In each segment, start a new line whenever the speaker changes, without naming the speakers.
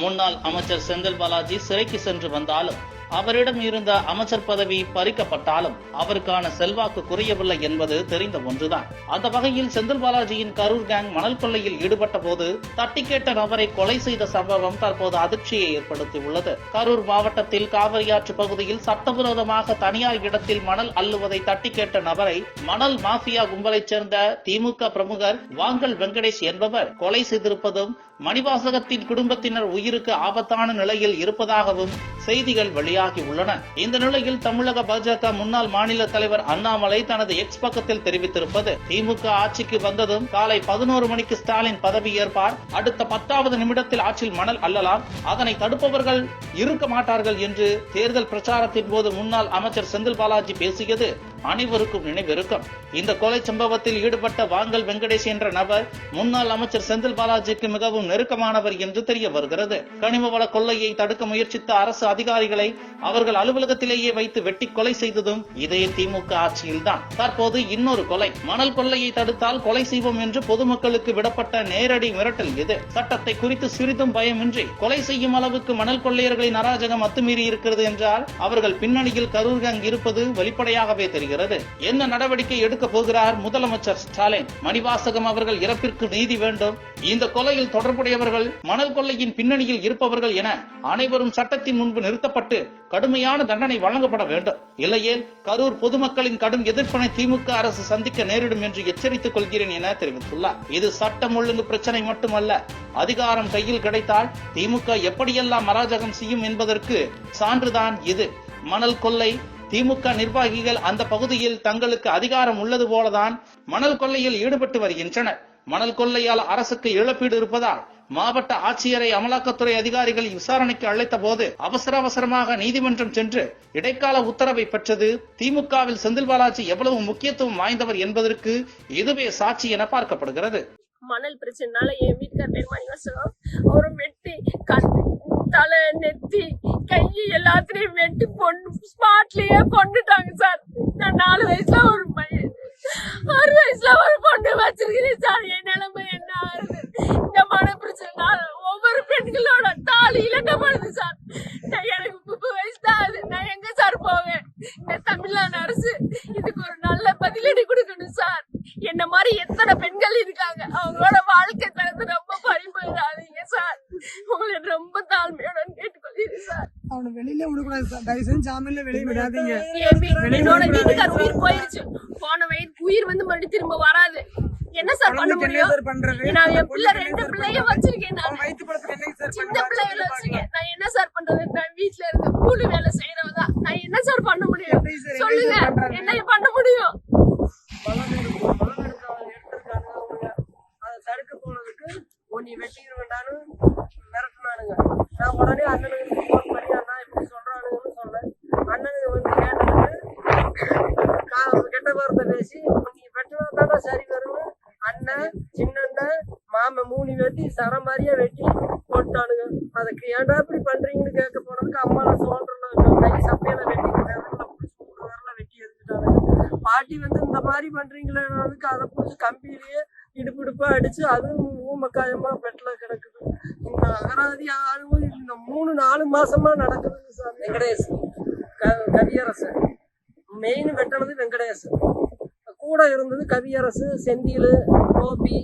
முன்னாள் அமைச்சர் செந்தில் பாலாஜி சிறைக்கு சென்று வந்தாலும் அவரிடம் இருந்த அமைச்சர் பதவி பறிக்கப்பட்டாலும் அவருக்கான செல்வாக்கு குறையவில்லை என்பது தெரிந்த ஒன்றுதான். அந்த வகையில் செந்தில் பாலாஜியின் கரூர் கேங் மணல் கொள்ளையில் ஈடுபட்ட போது தட்டி கேட்ட நபரை கொலை செய்த சம்பவம் தற்போது அதிர்ச்சியை ஏற்படுத்தியுள்ளது. கரூர் மாவட்டத்தில் காவிரியாற்று பகுதியில் சட்டவிரோதமாக தனியார் இடத்தில் மணல் அள்ளுவதை தட்டி கேட்ட நபரை மணல் மாஃபியா கும்பலைச் சேர்ந்த திமுக பிரமுகர் வாங்கல் வெங்கடேஷ் என்பவர் கொலை செய்திருப்பதும் மணிவாசகத்தின் குடும்பத்தினர் உயிருக்கு ஆபத்தான நிலையில் இருப்பதாகவும் செய்திகள் வெளியாகி உள்ளன. இந்த நிலையில் தமிழக பாஜக முன்னாள் மாநில தலைவர் அண்ணாமலை தனது எக்ஸ் பக்கத்தில் தெரிவித்திருப்பது. திமுக ஆட்சிக்கு வந்ததும் காலை பதினோரு மணிக்கு ஸ்டாலின் பதவி ஏற்பார். அடுத்த பத்தாவது நிமிடத்தில் ஆட்சியில் மணல் அல்லலாம். அதனை தடுப்பவர்கள் இருக்க மாட்டார்கள் என்று தேர்தல் பிரச்சாரத்தின் போது முன்னாள் அமைச்சர் செந்தில் பாலாஜி பேசியது. அனைவருக்கும் நினைவிருக்கும் இந்த கொலை சம்பவத்தில் ஈடுபட்ட வாங்கல் வெங்கடேஷ் என்ற நபர் முன்னாள் அமைச்சர் செந்தில் பாலாஜிக்கு மிகவும் நெருக்கமானவர் என்று தெரிய வருகிறது. கனிம வள கொள்ளையை தடுக்க முயற்சித்த அரசு அதிகாரிகளை அவர்கள் அலுவலகத்திலேயே வைத்து வெட்டி கொலை செய்ததும் இதே திமுக ஆட்சியில்தான். தற்போது இன்னொரு கொலை. மணல் கொள்ளையை தடுத்தால் கொலை செய்வோம் என்று பொதுமக்களுக்கு விடப்பட்ட நேரடி மிரட்டல் இது. சட்டத்தை குறித்து சிறிதும் பயமின்றி கொலை செய்யும் அளவுக்கு மணல் கொள்ளையர்களின் அராஜகம் அத்துமீறி இருக்கிறது என்றால் அவர்கள் பின்னணியில் கரூர் இருப்பது வெளிப்படையாகவே தெரிகிறது. என்ன நடவடிக்கை எடுக்க போகிறார் முதலமைச்சர் ஸ்டாலின்? மணிவாசகம் அவர்கள் இறப்பிற்கு நீதி வேண்டும். இந்த கொலையில் தொடர்புடையவர்கள் மணல் கொள்ளையின் பின்னணியில் இருப்பவர்கள் என அனைவரும் சட்டத்தின் முன்பு நிறுத்தப்பட்டு கடுமையான தண்டனை வழங்கப்பட வேண்டும். இல்லையேல் கரூர் பொதுமக்களின் கடும் எதிர்ப்பினை திமுக அரசு சந்திக்க நேரிடும் என்று எச்சரித்துக் கொள்கிறேன் என தெரிவித்துள்ளார். இது சட்டம் ஒழுங்கு பிரச்சனை மட்டுமல்ல. அதிகாரம் கையில் கிடைத்தால் திமுக எப்படியெல்லாம் அராஜகம் செய்யும் என்பதற்கு சான்றுதான் இது. மணல் கொள்ளை திமுக நிர்வாகிகள் அந்த பகுதியில் தங்களுக்கு அதிகாரம் உள்ளது போலதான் மணல் கொள்ளையில் ஈடுபட்டு வருகின்றனர். மணல் கொள்ளையால் அரசுக்கு இழப்பீடு இருப்பதால் மாவட்ட ஆட்சியரை அமலாக்கத்துறை அதிகாரிகள் விசாரணைக்கு அழைத்த போது அவசர அவசரமாக நீதிமன்றம் சென்று இடைக்கால உத்தரவை பெற்றது. திமுகவில் செந்தில் பாலாஜி எவ்வளவு முக்கியத்துவம் வாய்ந்தவர் என்பதற்கு இதுவே சாட்சி என பார்க்கப்படுகிறது.
மணல் பிரச்சனைனால என் வீட்டுக்கார் அவரை வெட்டி தலை நெத்தி கை எல்லாத்திலையும் வெட்டி பொண்ணு ஸ்பாட்லயே கொண்டுட்டாங்க சார் நான் நாலு வயசுல ஒரு பையன். ஆறு வயசுல ஒரு பொண்ணு வச்சிருக்கிறேன் சார் என் நிலைமை என்ன ஆகுது இந்த மன பிரச்சனைனால ஒவ்வொரு பெண்களோட தாலி இழக்கப்படுது சார் நான் எனக்கு முப்பது வயசு தான் ஆகுது நான் எங்க சார் போவேன் இந்த தமிழ்நாடு அரசு இதுக்கு ஒரு நல்ல பதிலடி கொடுக்கணும் சார் என்ன மாதிரி எத்தனை பெண்கள் இருக்காங்க அவங்களோட வாழ்க்கை தரத்தை ரொம்ப பறிமுறாதீங்க சார் உங்களை ரொம்ப தாழ்மையோட கேட்டுக்கொள்கிறேன் சார்
அவனை வெளியில விடக்கூடாது சார் தயவு செஞ்சு ஜாமீன்ல வெளியே விடாதீங்க.
என்னோட வீட்டுக்கார் உயிர் போயிருச்சு. போன வயிறு உயிர் வந்து மறுபடியும் திரும்ப வராது. என்ன சார் பண்ண முடியும்? நான் என் பிள்ளை ரெண்டு பிள்ளைய? வச்சிருக்கேன் நான். சின்ன? பிள்ளைகளை வச்சிருக்கேன். நான் என்ன சார் பண்றது? நான் வீட்டுல இருந்து கூலி வேலை செய்யறவங்க தான். நான் என்ன சார் பண்ண முடியும்?
எப்படி சார், என்ன
சொல்லுங்க? என்ன பண்ண முடியும்?
தடுக்க போனதுக்கு உன்னை வெட்டிடுவேண்டான்னு மிரட்டினானுங்க. நான் உடனே அண்ணனுக்கு வெட்டினா அண்ணன் சின்னண்ணன் மாமன் மூணு வெட்டி சர வெட்டி போட்டானுங்க. அதுக்கு ஏன்டா இப்படி பண்றீங்கன்னு கேட்க போனதுக்கு அம்மாலாம் நான் சொல்றேன் கை சப்பையில வெட்டி பிடிச்சி வெட்டி எடுத்துட்டானுங்க. பாட்டி வந்து இந்த மாதிரி பண்றீங்களேன்றதுக்கு அதை பிடிச்சி கம்பியிலேயே இடுப்பு இடுப்பா அடிச்சு அதுவும் ஊமக்காயமா பெட்டில் கிடக்குது. இந்த அகராதி ஆளுங்க இந்த மூணு நாலு மாசமா நடக்குது சார் வெங்கடேஷ் க- கவியரசன். மெயின் வெட்டினது வெங்கடேசன். கூட இருந்தது கவியரசு செந்தில் கோபி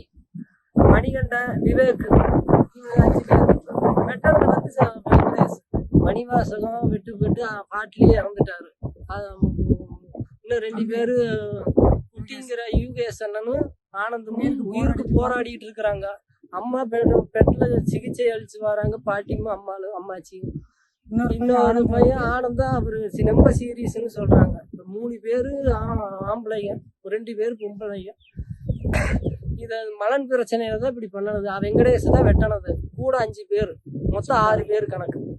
மணிகண்டன் விவேக் இவங்க அஞ்சு பேர் வந்து வெங்கடேஷ் மணிவாசகம் விட்டு விட்டு பாட்டிலேயே இறந்துட்டாரு. இன்னும் ரெண்டு பேரு குட்டிங்கிற யூகேஎஸ் அண்ணனும் ஆனந்தமும் உயிருக்கு போராடிட்டு இருக்கிறாங்க. அம்மா பெட் பெட்ல சிகிச்சை அளித்து வராங்க. பாட்டியும் அம்மாலும் அம்மாச்சியும். இன்னொரு பையன் ஆனந்தம் அவரு சி- ரொம்ப சீரியஸ்னு சொல்றாங்க. இந்த மூணு பேரு ஆம்பளைங்க. ரெண்டு பேர் பொம்பளைங்க. இத மலன் பிரச்சனையில தான் இப்படி பண்ணனது வெங்கடேஷ் தான் வெட்டனது. கூட அஞ்சு பேர். மொத்தம் ஆறு பேர் கணக்கு.